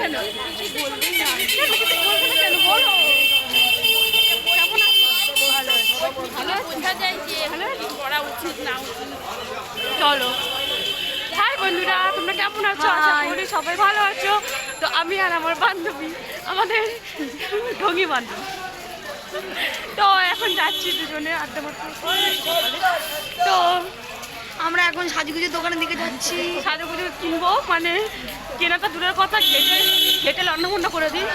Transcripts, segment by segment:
কেন? চলো। হাই বন্ধুরা তোমরা কেমন আছো? আশা করি সবাই ভালো আছো। তো আমি আর আমার বান্ধবী আমাদের ঢঙ্গি বান্ধবী। তো এখন যাচ্ছি দুজনে আড্ডা মারতে। তো আমরা এখন সাজুগুজুর দোকানের দিকে যাচ্ছি। সাজুগুজু কিনবো মানে কেনাটা দূরের কথা ঘেটে ঘেটে লন্ডভন্ড করে দিই।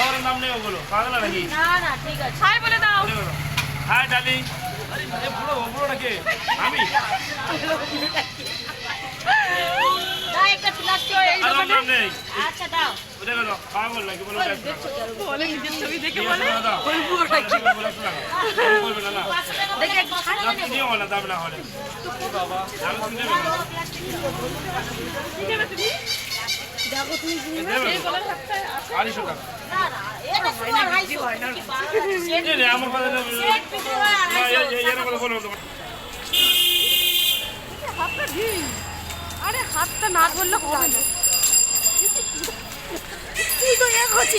আমার নাম নেই ওগুলো পাগলা নাকি? না না ঠিক আছে। হাই বলে দাও। হাই ডালি। আরে বুড়ো বুড়োটা কে আমি? একটা প্লাস্টিক এই আর ওর দোকানে। নাম নেই। আচ্ছা দাও। আড়াইশো টাকা। আমার কথা আরে হাতটা না ধরলে হবে না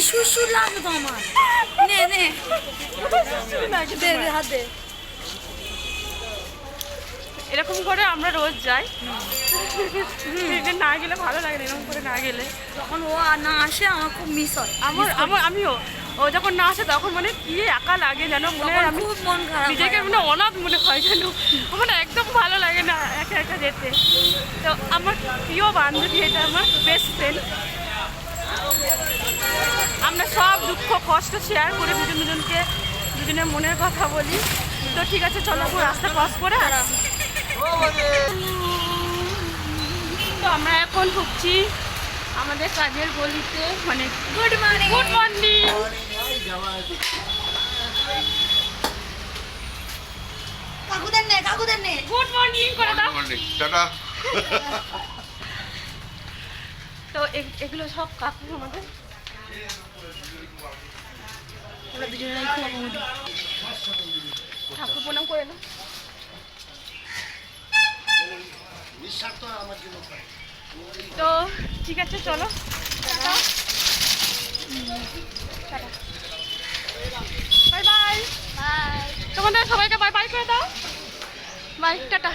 সুসুর লাগবে তো আমার। নে নে। দে দে এরকম করে আমরা রোজ যাই। না গেলে ভালো লাগে এরকম করে না গেলে। যখন ও না আসে আমার খুব মিস হয়। আমার আমার আমিও। ও যখন না আসে তখন মানে কি একা লাগে যেন মনে হয় আমি মন খারাপ নিজেকে মানে অনাথ মনে হয় যেন। মানে একদম ভালো লাগে না একা একা যেতে। তো আমার প্রিয় বান্ধবী এটা আমার বেস্ট ফ্রেন্ড আমরা সব দুঃখ কষ্ট শেয়ার করে দুজন দুজনকে দুজনের মনের কথা বলি। তো ঠিক আছে চলো রাস্তা ক্রস করে আসি। তো আমরা এখন ঢুকছি আমাদের কাজের গলিতে মানে গুড মর্নিং গুড মর্নিং কাকুদের নে কাকুদের নে। গুড মর্নিং করে দাও। টাটা। তো এগুলো সব কাকু আমাদের। আমরা খুব ঠাকুর প্রণাম করে না তো ঠিক আছে চলো। বাই। বাই। তোমাদের সবাইকে বাই বাই করে দাও। Bye tata.